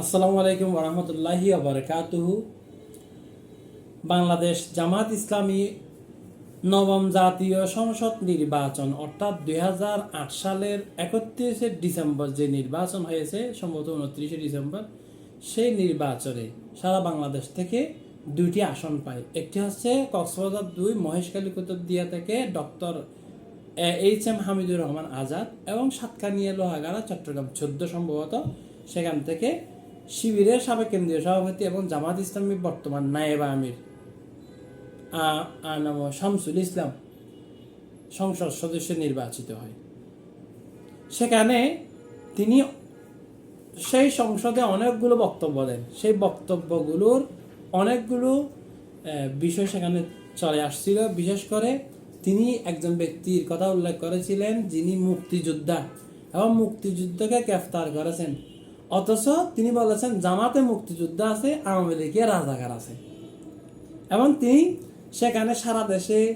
আসসালামু আলাইকুম রহমতুল্লাহি আবরকাতুহু বাংলাদেশ জামাত ইসলামী নবম জাতীয় সংসদ নির্বাচন, অর্থাৎ দুই হাজার আট সালের একত্রিশে ডিসেম্বর যে নির্বাচন হয়েছে, সম্ভবত উনত্রিশে ডিসেম্বর, সেই নির্বাচনে সারা বাংলাদেশ থেকে দুইটি আসন পায়। একটি হচ্ছে কক্সবাজার দুই, মহেশখালী কুতুবদিয়া থেকে doctor H M Hamidur Rahman Azad এবং সাতকানিয়া লোহাগাড়া, চট্টগ্রাম চোদ্দ সম্ভবত, সেখান থেকে শিবিরের সাবেক কেন্দ্রীয় সভাপতি এবং জামাত ইসলামী বর্তমান নায়েবা আমির। নাম শামসুল ইসলাম সংসদ সদস্য নির্বাচিত হয়। সেখানে তিনি সেই সংসদে অনেকগুলো বক্তব্য দেন। সেই বক্তব্যগুলোর অনেকগুলো বিষয় সেখানে চলে আসছিল। বিশেষ করে তিনি একজন ব্যক্তির কথা উল্লেখ করেছিলেন যিনি মুক্তিযোদ্ধা এবং মুক্তিযুদ্ধকে গ্রেফতার করেছেন। অথচ তিনি বলেছেন, জামাতে মুক্তিযোদ্ধা আছে, আওয়ামী লীগে রাজাকার আছে। এবং তিনি সেখানে সারা দেশে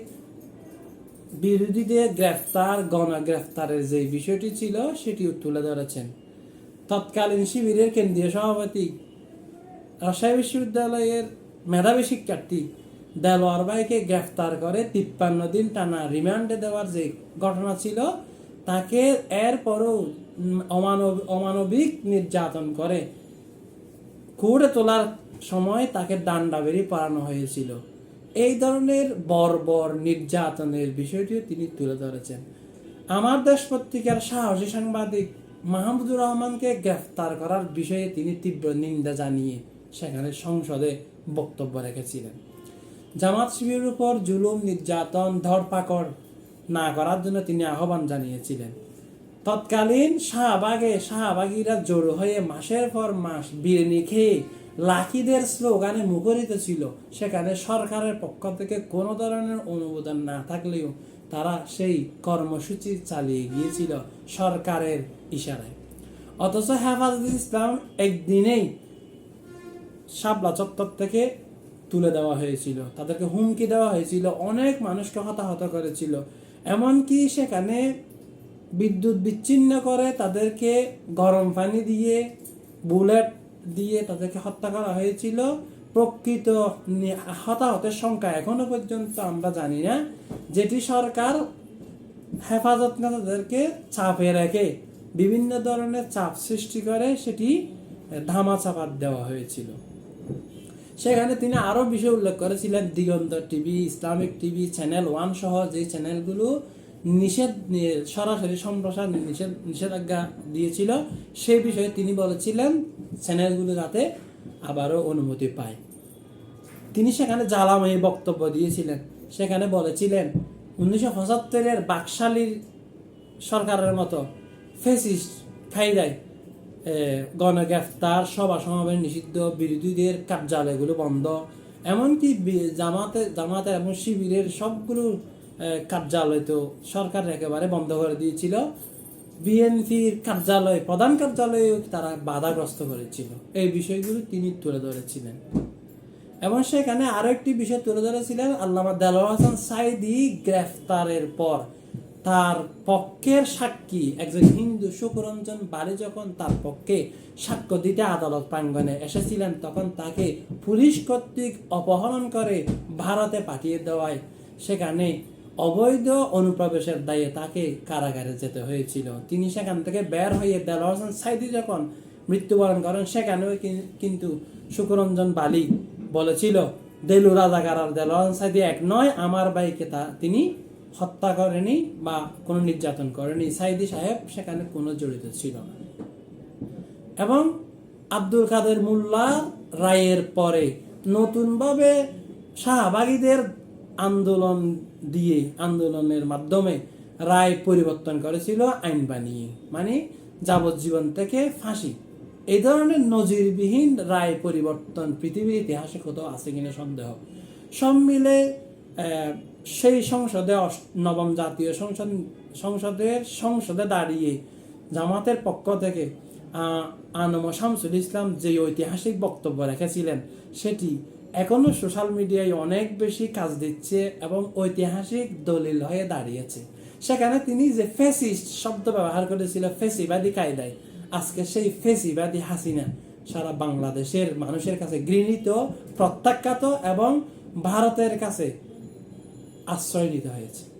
বিরোধীদের গ্রেফতার, গণগ্রেফতারের যে বিষয়টি ছিল, সেটিও তুলে ধরেছেন। তৎকালীন শিবিরের কেন্দ্রীয় সভাপতি, রাজশাহী বিশ্ববিদ্যালয়ের মেধাবী শিক্ষার্থী দেলোয়ার ভাইকে গ্রেফতার করে তিপ্পান্ন দিন টানা রিমান্ডে দেওয়ার যে ঘটনা ছিল, তাকে এরপরও অমানব অমানবিক নির্যাতন করে। কুড়ে তোলার সময় তাকে ডান্ডা বেরি পড়ানো হয়েছিল। এই ধরনের বর্বর নির্যাতনের বিষয়টিও তিনি তুলে ধরেছেন। আমার দেশ পত্রিকার সাহসী সাংবাদিক মাহমুদুর রহমানকে গ্রেফতার করার বিষয়ে তিনি তীব্র নিন্দা জানিয়ে সেখানে সংসদে বক্তব্য রেখেছিলেন। জামাত শিবিরের উপর জুলুম, নির্যাতন, ধরপাকড় না করার জন্য তিনি আহ্বান জানিয়েছিলেন। তৎকালীন শাহবাগে শাহবাগীরা জড়ো হয়ে মাসের পর মাস বিরিয়ানি খেয়ে লাখিদের স্লোগানে মুখরিত ছিল। সেখানে সরকারের পক্ষ থেকে কোনো ধরনের অনুমোদন না থাকলেও তারা সেই কর্মসূচি চালিয়ে গিয়েছিল সরকারের ইশারায়। অথচ হেফাজত ইসলাম একদিনেই শাপলা চত্বর থেকে তুলে দেওয়া হয়েছিল। তাদেরকে হুমকি দেওয়া হয়েছিল। অনেক মানুষকে হতাহত করেছিল। এমনকি সেখানে বিদ্যুৎ বিচ্ছিন্ন করে, তাদেরকে গরম পানি দিয়ে, বুলেট দিয়ে তাদেরকে হত্যা করা হয়েছিল। প্রকৃত হতাহতের সংখ্যা এখনও পর্যন্ত আমরা জানি না। যেটি সরকার হেফাজত তাদেরকে চাপে রেখে বিভিন্ন ধরনের চাপ সৃষ্টি করে, সেটি ধামা চাপাত দেওয়া হয়েছিল। সেখানে তিনি আরও বিষয় উল্লেখ করেছিলেন, Diganta TV, Islamic TV, channel one সহ যে চ্যানেলগুলো নিষেধ সরাসরি সম্প্রসার নিষেধ, নিষেধাজ্ঞা দিয়েছিল। সেই বিষয়ে তিনি বলেছিলেন, চ্যানেলগুলো যাতে আবারও অনুমতি পায়। তিনি সেখানে জ্বালাময়ী বক্তব্য দিয়েছিলেন। সেখানে বলেছিলেন, উনিশশো পঁচাত্তরের বাকশালীর সরকারের মতো ফেসিস্ট খাইদায় গণগ্রেফতার, সভা সমাবেশ নিষিদ্ধ, বিরোধীদের কার্যালয়গুলো বন্ধ, এমনকি জামাতে জামাতে এবং শিবিরের সবগুলো কার্যালয় তো সরকার একেবারে বন্ধ করে দিয়েছিল। বিএনপির কার্যালয়, প্রধান কার্যালয়েও তারা বাধাগ্রস্ত করেছিল। এই বিষয়গুলো তিনি তুলে ধরেছিলেন। এবং সেখানে আরও একটি বিষয় তুলে ধরেছিলেন, আল্লামা দেলোয়ার হাসান সাইদি গ্রেফতারের পর তার পক্ষের সাক্ষী, একজন হিন্দু সুকরঞ্জন বালি যখন তার পক্ষে সাক্ষ্য দিতে আদালত প্রাঙ্গনে এসেছিলেন, তখন তাকে পুলিশ কর্তৃক অপহরণ করে ভারতে পাঠিয়ে দেওয়ায়। সেখানে অবৈধ অনুপ্রবেশের দায়ে তাকে কারাগারে যেতে হয়েছিল। তিনি সেখান থেকে বের হয়ে দেলোয়ার হাসান সাইদি যখন মৃত্যুবরণ করেন, সেখানেও কিন্তু সুকরঞ্জন বালি বলেছিল, দেলু রাজাকার দেলোয়ার সাইদি এক নয়, আমার বাইকে তা তিনি হত্যা করেনি বা কোনো নির্যাতন করেনি। সাইদি সাহেব সেখানে কোনো জড়িত ছিল না। এবং আব্দুল কাদের মোল্লা রায়ের পরে নতুনভাবে শাহবাগীদের আন্দোলন দিয়ে, আন্দোলনের মাধ্যমে রায় পরিবর্তন করেছিল আইন বানিয়ে মানে যাবজ্জীবন থেকে ফাঁসি। এই ধরনের নজিরবিহীন রায় পরিবর্তন পৃথিবীর ইতিহাসে কোথাও আছে কিনা সন্দেহ। সব মিলে সেই সংসদে নবম জাতীয় সংসদ, সংসদের সংসদে দাঁড়িয়ে জামাতের পক্ষ থেকে আনম শামসুল ইসলাম যে ঐতিহাসিক বক্তব্য রেখেছিলেন, সেটি এখনও সোশ্যাল মিডিয়ায় অনেক বেশি কাজ দিচ্ছে এবং ঐতিহাসিক দলিল হয়ে দাঁড়িয়েছে। সেখানে তিনি যে ফেসিস্ট শব্দ ব্যবহার করেছিল, ফেসিবাদী কায়দায়, আজকে সেই ফেসিবাদী হাসিনা সারা বাংলাদেশের মানুষের কাছে গৃহীত প্রত্যাখ্যাত এবং ভারতের কাছে আশ্রয় নিতে হয়েছে।